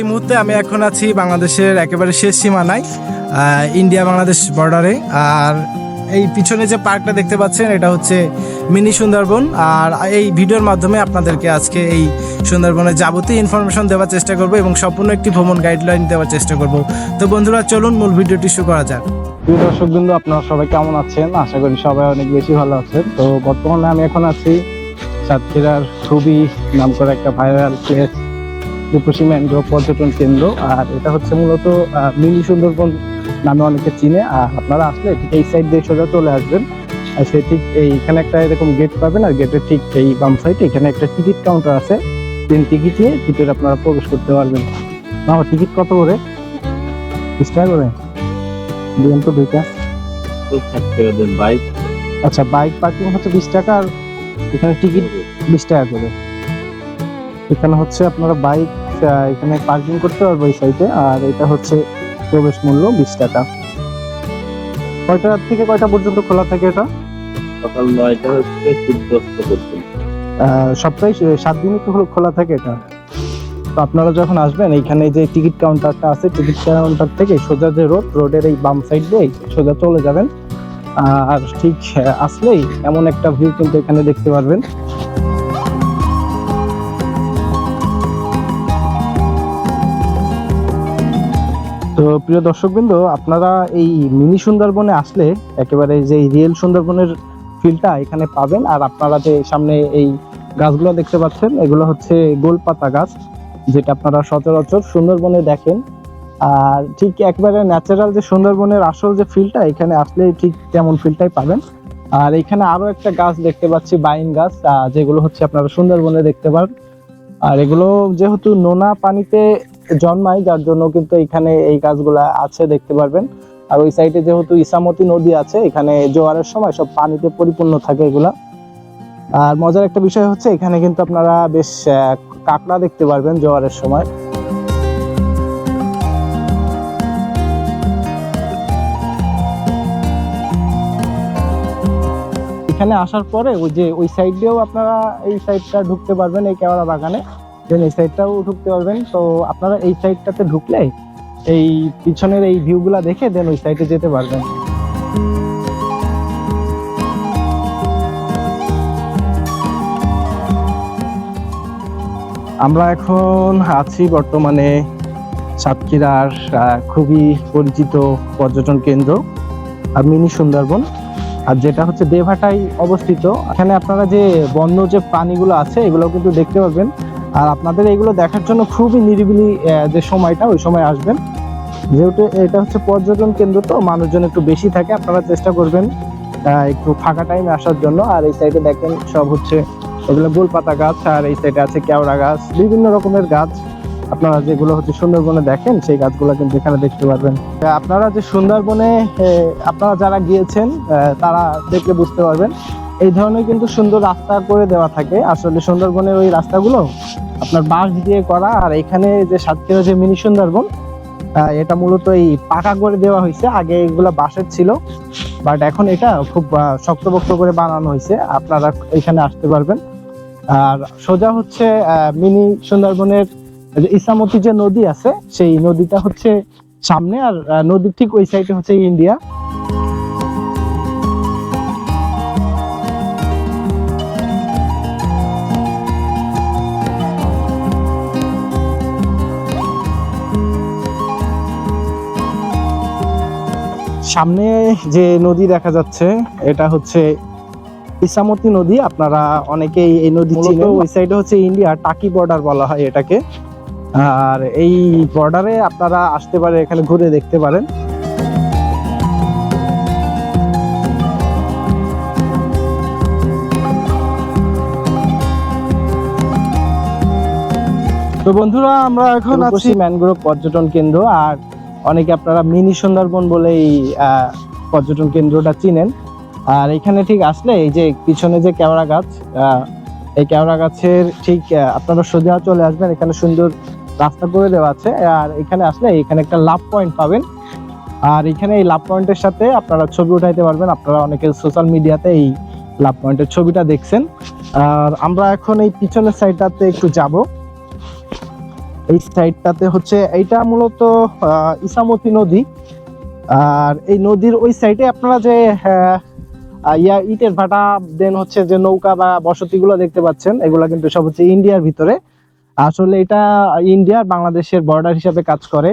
এই মুহূর্তে আমি এখন আছি বাংলাদেশের একেবারে শেষ সীমানায় ইন্ডিয়া বাংলাদেশ বর্ডারে আর এই পিছনে যে পার্কটা দেখতে পাচ্ছেন, এটা হচ্ছে মিনি সুন্দরবন। আর এই ভিডিওর মাধ্যমে আপনাদেরকে আজকে এই সুন্দরবনের যাবতীয় ইনফরমেশন দেওয়ার চেষ্টা করব এবং সম্পূর্ণ একটি ভ্রমণ গাইডলাইন দেওয়ার চেষ্টা করব। তো বন্ধুরা, চলুন মূল ভিডিওটি শুরু করা যাক। প্রিয় দর্শক বিন্দু আপনারা সবাই কেমন আছেন? আশা করি সবাই অনেক বেশি ভালো আছেন। তো বর্তমানে আমি এখন আছি সাতক্ষীরার খুবই নাম করা একটা ভাইরাল প্লেস রূপসী ম্যানগ্রোভ পর্যটন কেন্দ্র, আর এটা হচ্ছে মূলত মিনি সুন্দরবন নামে অনেকে চিনে, আর আপনারা আসলে এই সাইড দিয়ে সোজা চলে আসবেন। আর সে ঠিক এইখানে একটা এরকম গেট পাবেন, আর গেটের ঠিক এই বাম সাইডে এখানে একটা টিকিট কাউন্টার আছে। তিন টিকিট নিয়ে ভিতরে আপনারা প্রবেশ করতে পারবেন। আমার টিকিট কত করে? টাকা করে? দিন তো দুইটা বাইক আচ্ছা বাইক পার্কিং হচ্ছে বিশ টাকা, আর এখানে টিকিট বিশ টাকা করে। এখানে হচ্ছে আপনারা বাইক এখানে পার্কিং করতে পারব এই সাইডে আর এটা হচ্ছে প্রবেশ মূল্য বিশ টাকা। কয়টা থেকে কয়টা পর্যন্ত খোলা থাকে এটা? সকাল নয়টা হচ্ছে সূর্যাস্ত পর্যন্ত। সপ্তাহে সাত দিনই তো খোলা থাকে এটা? তো আপনারা যখন আসবেন এইখানে যে টিকিট কাউন্টারটা আছে টিকিট কাউন্টার থেকে সোজা যে রোড রোডের এই বাম সাইড দিয়ে সোজা চলে যাবেন। আর ঠিক আসলেই এমন একটা ভিউ কিন্তু এখানে দেখতে পারবেন। তো প্রিয় দর্শকবৃন্দ, আপনারা এই মিনি সুন্দরবনে আসলে একেবারে যে রিয়েল সুন্দরবনের ফিলটা এখানে পাবেন। আর আপনারা যে সামনে এই গাছগুলো দেখতে পাচ্ছেন, এগুলো হচ্ছে গোলপাতা গাছ, যেটা আপনারা সচরাচর সুন্দরবনে দেখেন। আর ঠিক একবারে ন্যাচারাল যে সুন্দরবনের আসল যে ফিলটা এখানে আসলে ঠিক তেমন ফিলটাই পাবেন। আর এখানে আরও একটা গাছ দেখতে পাচ্ছি, বাইন গাছ যেগুলো হচ্ছে আপনারা সুন্দরবনে দেখতে পান। আর এগুলো যেহেতু নোনা পানিতে জন্মায়, যার জন্য কিন্তু এখানে এই গাছগুলা আছে, দেখতে পারবেন। আর ওই সাইডে যেহেতু ইসামতি নদী আছে, এখানে জোয়ারের সময় সব পানিতে পরিপূর্ণ থাকে এগুলা। আর মজার একটা বিষয় হচ্ছে, এখানে কিন্তু আপনারা বেশ কাঁকড়া দেখতে পারবেন জোয়ারের সময়। এখানে আসার পরে ওই যে ওই সাইড দিয়েও আপনারা এই সাইডটা ঢুকতে পারবেন এই কেওড়া বাগানে। দেন এই সাইডটাও ঢুকতে পারবেন। তো আপনারা এই সাইডটাতে ঢুকলে এই পিছনের এই ভিউগুলা দেখে দেন ওই সাইডে যেতে পারবেন। আমরা এখন আছি বর্তমানে সাতক্ষীরার খুবই পরিচিত পর্যটন কেন্দ্র, আর মিনি সুন্দরবন। আর যেটা হচ্ছে দেভাটাই অবস্থিত। এখানে আপনারা যে বন্য যে প্রাণীগুলো আছে এগুলো কিন্তু দেখতে পাবেন আর আপনাদের এগুলো দেখার জন্য খুবই নিরিবিলি যে সময়টা, ওই সময় আসবেন। যেহেতু এটা হচ্ছে পর্যটন কেন্দ্র, তো মানুষজন একটু বেশি থাকে, আপনারা চেষ্টা করবেন একটু ফাঁকা টাইমে আসার জন্য। আর এই সাইডে দেখেন, সব হচ্ছে এগুলো গোলপাতা গাছ, আর এই সাইডে আছে কেওড়া গাছ, বিভিন্ন রকমের গাছ। আপনারা যেগুলো হচ্ছে সুন্দরবনে দেখেন, সেই গাছগুলো কিন্তু এখানে দেখতে পারবেন। আপনারা যে সুন্দরবনে আপনারা যারা গিয়েছেন তারা দেখলে বুঝতে পারবেন এই ধরনের কিন্তু সুন্দর রাস্তা করে দেওয়া থাকে। আসলে সুন্দরবনের ওই রাস্তাগুলো আপনার বাঁশ দিয়ে করা, আর এখানে যে সাতক্ষীরা যে মিনি সুন্দরবন এটা মূলত এই পাকা করে দেওয়া হয়েছে। আগে এগুলা বাঁশের ছিল, বাট এখন এটা খুব শক্তপোক্ত করে বানানো হয়েছে। আপনারা এখানে আসতে পারবেন। আর সোজা হচ্ছে মিনি সুন্দরবনের ইসামতি যে নদী আছে, সেই নদীটা হচ্ছে সামনে, আর নদীর ঠিক ওই সাইডে হচ্ছে ইন্ডিয়া। সামনে যে নদী দেখা যাচ্ছে এটা হচ্ছে ইসামতি নদী। আপনারা অনেকেই এই নদী চিনেন। ওই সাইডে হচ্ছে ইন্ডিয়া টাকি বর্ডার বলা হয় এটাকে। আর এই বর্ডারে আপনারা আসতে পারে এখানে ঘুরে দেখতে পারেন। তো বন্ধুরা আমরা এখন আছি ম্যানগ্রোভ পর্যটন কেন্দ্র আর অনেকে আপনারা মিনি সুন্দরবন বলে এই পর্যটন কেন্দ্রটা চিনেন। আর এখানে ঠিক আসলে এই যে পিছনে যে কেওড়া গাছ এই কেওড়া গাছের ঠিক আপনারা সোজা চলে আসবেন, এখানে সুন্দর রাস্তা করে দেওয়া আছে। আর এখানে আসলে এখানে একটা লাভ পয়েন্ট পাবেন। আর এখানে এই লাভ পয়েন্টের সাথে আপনারা ছবি উঠাইতে পারবেন। আপনারা অনেকে সোশ্যাল মিডিয়াতে এই লাভ পয়েন্টের ছবিটা দেখছেন। আর আমরা এখন এই পিছনের সাইডটাতে একটু যাব। এই সাইডটাতে হচ্ছে এইটা মূলত ইসামতি নদী। আর এই নদীর ওই সাইডে আপনারা যে ইয়া ইটের ভাটা, দেন হচ্ছে যে নৌকা বা বসতিগুলো দেখতে পাচ্ছেন, এগুলো কিন্তু সব হচ্ছে ইন্ডিয়ার ভিতরে। আসলে এটা ইন্ডিয়ার বাংলাদেশের বর্ডার হিসাবে কাজ করে।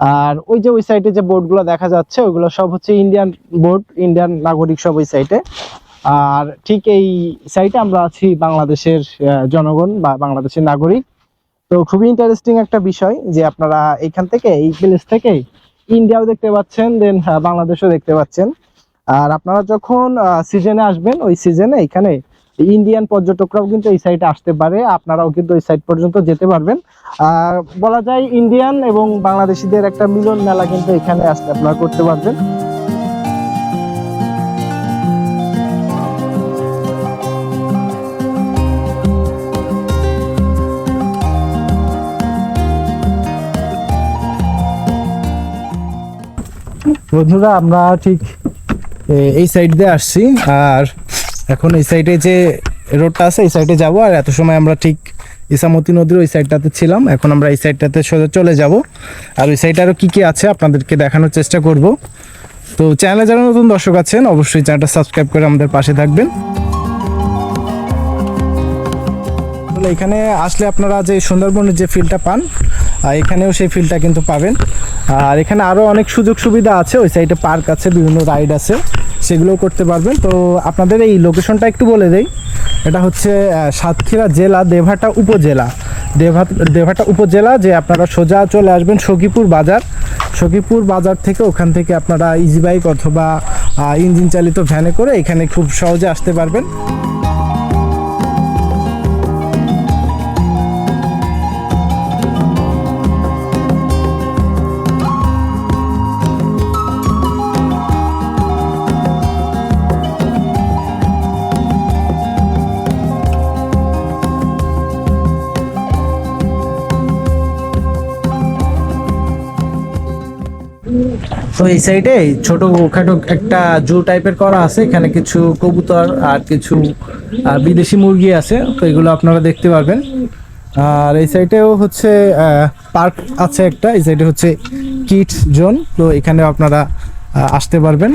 আর ওই যে ওই সাইডে যে বোটগুলো দেখা যাচ্ছে ওইগুলো সব হচ্ছে ইন্ডিয়ান বোর্ড ইন্ডিয়ান নাগরিক সব ওই সাইডে। আর ঠিক এই সাইডে আমরা আছি বাংলাদেশের জনগণ বা বাংলাদেশের নাগরিক। তো খুবই ইন্টারেস্টিং একটা বিষয় যে আপনারা এখান থেকে, এই প্লেস থেকে ইন্ডিয়াও দেখতে পাচ্ছেন দেন বাংলাদেশও দেখতে পাচ্ছেন। আর আপনারা যখন সিজনে আসবেন, ওই সিজনে এখানে ইন্ডিয়ান পর্যটকরাও কিন্তু এই সাইডে আসতে পারে, আপনারাও কিন্তু ওই সাইড পর্যন্ত যেতে পারবেন। বলা যায় ইন্ডিয়ান এবং বাংলাদেশিদের একটা মিলন মেলা কিন্তু এখানে আসতে আপনারা করতে পারবেন। বন্ধুরা, আমরা ঠিক এই সাইড দিয়ে আসছি। আর এখন এই সাইডে যে রোডটা আছে, এই সাইডে যাব। আর এত সময় আমরা ঠিক ইসামতি নদীর ওই সাইডটাতে ছিলাম। এখন আমরা এই সাইডটাতে সোজা চলে যাব। আর ওই সাইডে আরও কী কী আছে, আপনাদেরকে দেখানোর চেষ্টা করব। তো চ্যানেলে যারা নতুন দর্শক আছেন, অবশ্যই চ্যানেলটা সাবস্ক্রাইব করে আমাদের পাশে থাকবেন। এখানে আসলে আপনারা যে সুন্দরবনের যে ফিলটা পান এখানেও সেই ফিলটা কিন্তু পাবেন। আর এখানে আরও অনেক সুযোগ সুবিধা আছে। ওই সাইডে পার্ক আছে, বিভিন্ন রাইড আছে, সেগুলোও করতে পারবেন। তো আপনাদের এই লোকেশনটা একটু বলে দেই। এটা হচ্ছে সাতক্ষীরা জেলা, দেভাটা উপজেলা। দেভা, দেভাটা উপজেলা, যে আপনারা সোজা চলে আসবেন সখীপুর বাজার। সখীপুর বাজার থেকে ওখান থেকে আপনারা ইজি বাইক অথবা ইঞ্জিন চালিত ভ্যানে করে এখানে খুব সহজে আসতে পারবেন। তো এই সাইডে ছোট খাটো একটা জু টাইপের করা আছে, এখানে কিছু কবুতর আর কিছু বিদেশি মুরগি আছে, তো এগুলো আপনারা দেখতে পারবেন। আর এই সাইডেও হচ্ছে পার্ক আছে একটা, এই সাইডে হচ্ছে কিডস জোন, তো এখানে আপনারা আসতে পারবেন।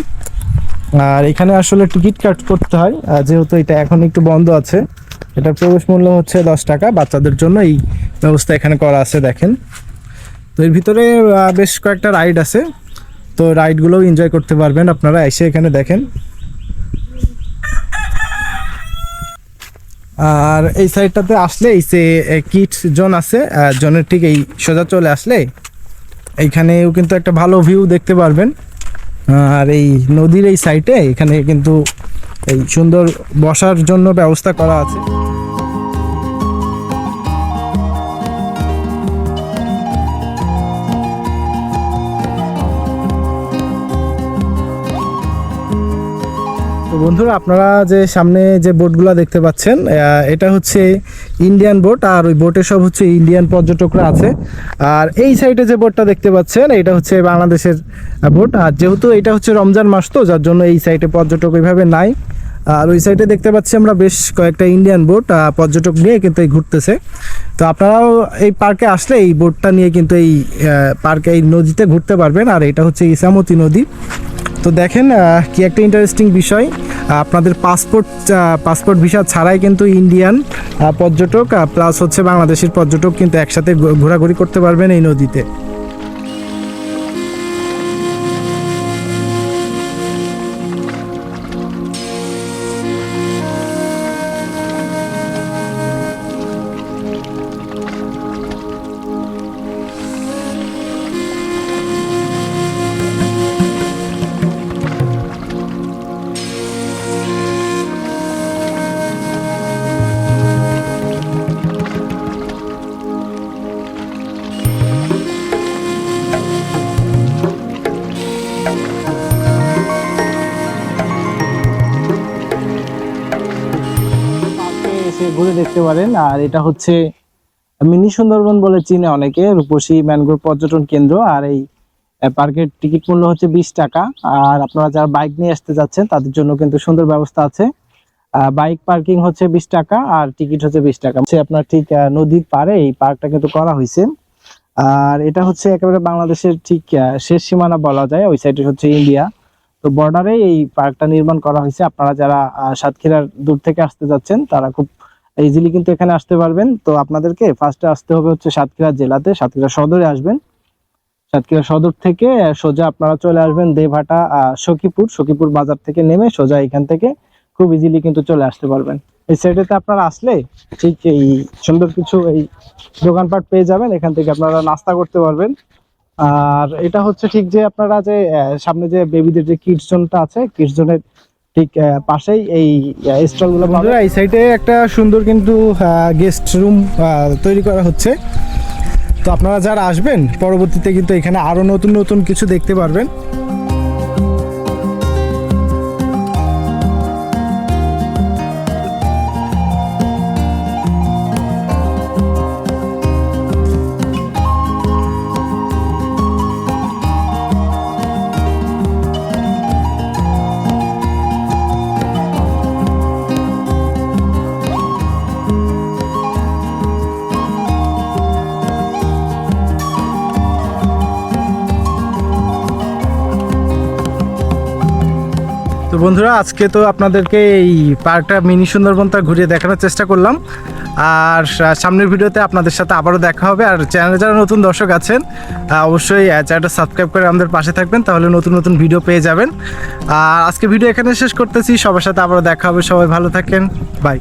আর এখানে আসলে টিকিট কাট করতে হয় যেহেতু এটা এখন একটু বন্ধ আছে। এটা প্রবেশ মূল্য হচ্ছে দশ টাকা, বাচ্চাদের জন্য এই ব্যবস্থা এখানে করা আছে, দেখেন। তো এর ভিতরে বেশ কয়েকটা রাইড আছে। তো রাইডগুলোও এনজয় করতে পারবেন, আপনারা এসে এখানে দেখেন। আর এই সাইডটাতে আসলে এই যে কিটস জোন আছে জোনের ঠিক এই সোজা চলে আসলে, এইখানেও কিন্তু একটা ভালো ভিউ দেখতে পারবেন। আর এই নদীর এই সাইডে এখানে কিন্তু এই সুন্দর বসার জন্য ব্যবস্থা করা আছে। বন্ধুরা, আপনারা যে সামনে যে বোটগুলো দেখতে পাচ্ছেন এটা হচ্ছে ইন্ডিয়ান বোট আর ওই বোটে সব হচ্ছে ইন্ডিয়ান পর্যটকরা আছে। আর এই সাইডে যে বোটটা দেখতে পাচ্ছেন, এটা হচ্ছে বাংলাদেশের বোট আর যেহেতু এটা হচ্ছে রমজান মাস তো, যার জন্য এই সাইডে পর্যটক ওইভাবে নাই। আর ওই সাইডে দেখতে পাচ্ছি আমরা বেশ কয়েকটা ইন্ডিয়ান বোট পর্যটক নিয়ে কিন্তু এই ঘুরতেছে। তো আপনারাও এই পার্কে আসলে এই বোটটা নিয়ে কিন্তু এই পার্কে, এই নদীতে ঘুরতে পারবেন। আর এটা হচ্ছে ইসামতি নদী। তো দেখেন কি একটা ইন্টারেস্টিং বিষয়। আপনাদের পাসপোর্ট পাসপোর্ট ভিসা ছাড়াই কিন্তু ইন্ডিয়ান পর্যটক প্লাস হচ্ছে বাংলাদেশের পর্যটক কিন্তু একসাথে ঘোরাঘুরি করতে পারবেন এই নদীতে। এসে ঘুরে দেখতে পারেন। আর এটা হচ্ছে মিনি সুন্দরবন বলে চিনে অনেকে। রূপসী ম্যানগ্রোভ পর্যটন কেন্দ্র। আর এই পার্কের টিকিট মূল্য হচ্ছে বিশ টাকা। আর আপনারা যারা বাইক নিয়ে আসতে যাচ্ছেন, তাদের জন্য কিন্তু সুন্দর ব্যবস্থা আছে। বাইক পার্কিং হচ্ছে বিশ টাকা আর টিকিট হচ্ছে বিশ টাকা। হচ্ছে আপনার ঠিক নদীর পাড়ে এই পার্কটা কিন্তু করা হয়েছে। আর এটা হচ্ছে একেবারে বাংলাদেশের ঠিক শেষ সীমানা বলা যায়। ওই সাইডে হচ্ছে ইন্ডিয়া। তো বর্ডারে এই পার্কটা নির্মাণ করা হয়েছে। আপনারা যারা সাতক্ষীরার দূর থেকে আসতে যাচ্ছেন, তারা খুব ইজিলি কিন্তু এখানে আসতে পারবেন। তো আপনাদেরকে ফার্স্টে আসতে হবে হচ্ছে সাতক্ষীরা জেলাতে। সাতক্ষীরা সদরে আসবেন। সাতক্ষীরা সদর থেকে সোজা আপনারা চলে আসবেন দেভাটা সখীপুর। সখীপুর বাজার থেকে নেমে সোজা এখান থেকে খুব ইজিলি কিন্তু চলে আসতে পারবেন। এই সাইডেতে আপনারা আসলে ঠিক এই সুন্দর কিছু এই দোকানপাট পেয়ে যাবেন। এখান থেকে আপনারা নাস্তা করতে পারবেন। আর এটা হচ্ছে ঠিক যে আপনারা যে সামনে যে বেবিদের যে কিডস জোনটা আছে কিডস জোনের ঠিক পাশেই এই স্টলগুলো বন্ধুরা, এই সাইডে একটা সুন্দর কিন্তু গেস্ট রুম তৈরি করা হচ্ছে। তো আপনারা যারা আসবেন, পরবর্তীতে কিন্তু এখানে আরও নতুন নতুন কিছু দেখতে পারবেন। তো বন্ধুরা, আজকে তো আপনাদেরকে এই পার্কটা মিনি সুন্দরবনটা ঘুরিয়ে দেখানোর চেষ্টা করলাম। আর সামনের ভিডিওতে আপনাদের সাথে আবারও দেখা হবে। আর চ্যানেলে যারা নতুন দর্শক আছেন অবশ্যই চ্যানেলটা সাবস্ক্রাইব করে আমাদের পাশে থাকবেন, তাহলে নতুন নতুন ভিডিও পেয়ে যাবেন। আর আজকে ভিডিও এখানে শেষ করতেছি। সবার সাথে আবারও দেখা হবে। সবাই ভালো থাকেন। বাই।